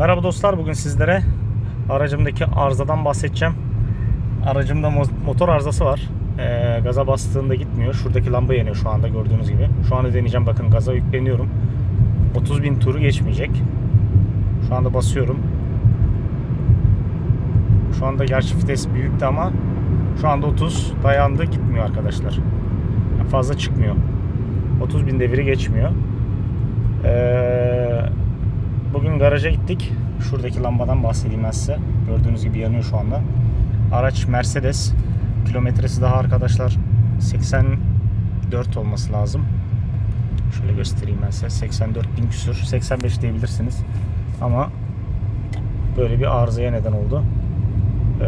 Merhaba dostlar bugün sizlere aracımdaki arızadan bahsedeceğim. Aracımda mo- motor arızası var. Ee, gaza bastığında gitmiyor. Şuradaki lamba yanıyor şu anda gördüğünüz gibi. Şu anda deneyeceğim bakın gaza yükleniyorum. 30 bin turu geçmeyecek. Şu anda basıyorum. Şu anda gerçi vites büyüktü ama şu anda 30 dayandı gitmiyor arkadaşlar. Fazla çıkmıyor. 30 bin deviri geçmiyor. Ee, bugün garaja gittik. Şuradaki lambadan bahsedeyim ben size. Gördüğünüz gibi yanıyor şu anda. Araç Mercedes. Kilometresi daha arkadaşlar 84 olması lazım. Şöyle göstereyim ben size. 84 bin küsür. 85 diyebilirsiniz. Ama böyle bir arızaya neden oldu. Ee,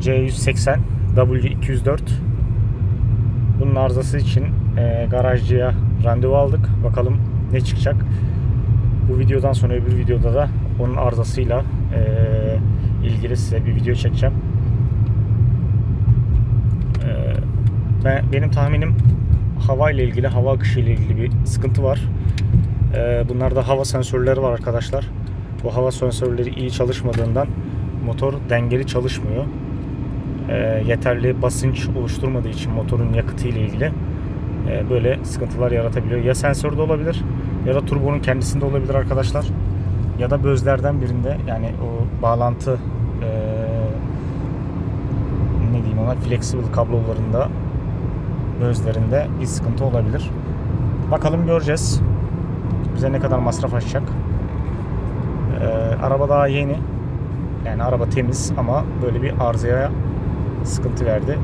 C180 W204 bunun arızası için e, garajcıya randevu aldık. Bakalım ne çıkacak. Bu videodan sonra öbür videoda da onun arızasıyla e, ilgili size bir video çekeceğim. E, ben, benim tahminim hava ile ilgili, hava akışı ile ilgili bir sıkıntı var. E, bunlarda hava sensörleri var arkadaşlar. Bu hava sensörleri iyi çalışmadığından motor dengeli çalışmıyor. E, yeterli basınç oluşturmadığı için motorun yakıtı ile ilgili e, böyle sıkıntılar yaratabiliyor. Ya sensörde olabilir ya da turbonun kendisinde olabilir arkadaşlar. Ya da bözlerden birinde yani o bağlantı e, ne diyeyim ona flexible kablolarında bözlerinde bir sıkıntı olabilir. Bakalım göreceğiz. Bize ne kadar masraf açacak. E, araba daha yeni. Yani araba temiz ama böyle bir arızaya sıkıntı verdi.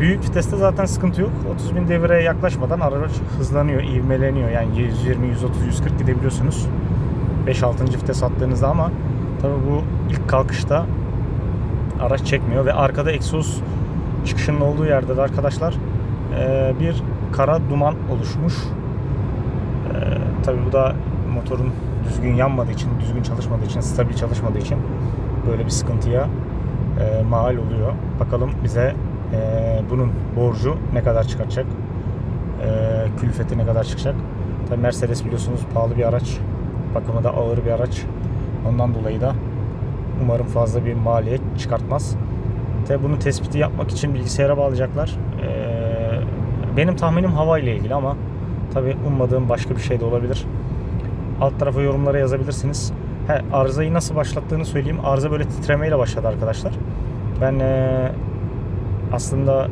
Büyük viteste zaten sıkıntı yok. 30 bin devire yaklaşmadan araç hızlanıyor, ivmeleniyor. Yani 120, 130, 140 gidebiliyorsunuz. 5-6. vites attığınızda ama tabi bu ilk kalkışta araç çekmiyor ve arkada egzoz çıkışının olduğu yerde de arkadaşlar eee, bir kara duman oluşmuş. Tabi bu da motorun düzgün yanmadığı için, düzgün çalışmadığı için, stabil çalışmadığı için böyle bir sıkıntıya e, mal oluyor. Bakalım bize e, bunun borcu ne kadar çıkartacak? E, külfeti ne kadar çıkacak? Tabii Mercedes biliyorsunuz pahalı bir araç. Bakımı da ağır bir araç. Ondan dolayı da umarım fazla bir maliyet çıkartmaz. Tabii bunu tespiti yapmak için bilgisayara bağlayacaklar. E, benim tahminim hava ile ilgili ama tabii ummadığım başka bir şey de olabilir. Alt tarafa yorumlara yazabilirsiniz. He, arızayı nasıl başlattığını söyleyeyim. Arıza böyle titremeyle başladı arkadaşlar. Ben eee, aslında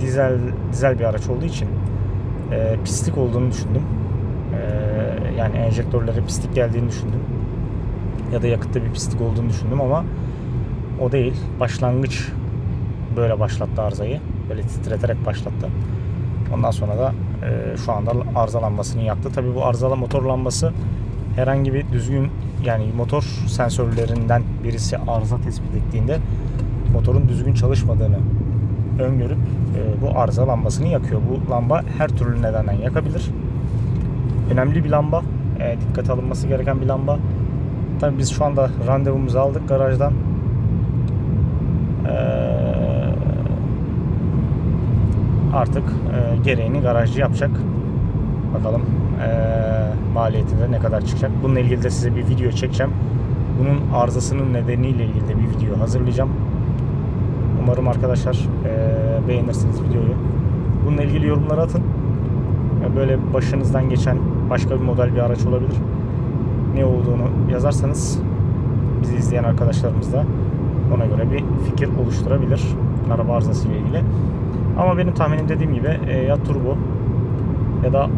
dizel dizel bir araç olduğu için eee, pislik olduğunu düşündüm. Eee, yani enjektörlere pislik geldiğini düşündüm. Ya da yakıtta bir pislik olduğunu düşündüm ama o değil. Başlangıç böyle başlattı arızayı. Böyle titreterek başlattı. Ondan sonra da e, şu anda arıza lambasını yaktı. Tabii bu arızalı motor lambası herhangi bir düzgün yani motor sensörlerinden birisi arıza tespit ettiğinde motorun düzgün çalışmadığını öngörüp e, bu arıza lambasını yakıyor. Bu lamba her türlü nedenden yakabilir. Önemli bir lamba. E, dikkate alınması gereken bir lamba. Tabii biz şu anda randevumuzu aldık garajdan. Eee artık e, gereğini garajcı yapacak. Bakalım e, maliyeti ne kadar çıkacak. Bununla ilgili de size bir video çekeceğim. Bunun arızasının nedeniyle ilgili de bir video hazırlayacağım. Umarım arkadaşlar e, beğenirsiniz videoyu. Bununla ilgili yorumları atın. Ya Böyle başınızdan geçen başka bir model bir araç olabilir. Ne olduğunu yazarsanız bizi izleyen arkadaşlarımız da ona göre bir fikir oluşturabilir araba arızası ile ilgili. Ama benim tahminim dediğim gibi e, ya turbo ya da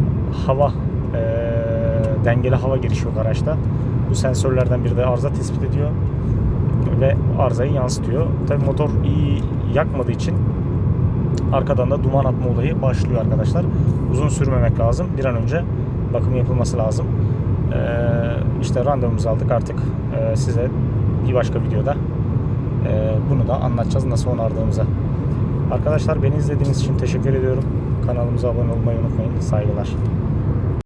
hava e, dengeli hava girişi yok araçta. Bu sensörlerden biri de arıza tespit ediyor ve arızayı yansıtıyor. Tabii motor iyi yakmadığı için arkadan da duman atma olayı başlıyor arkadaşlar. Uzun sürmemek lazım. Bir an önce bakım yapılması lazım. Ee, işte randevumuzu aldık artık e, size bir başka videoda e, bunu da anlatacağız nasıl onardığımızı. Arkadaşlar beni izlediğiniz için teşekkür ediyorum. Kanalımıza abone olmayı unutmayın. Saygılar.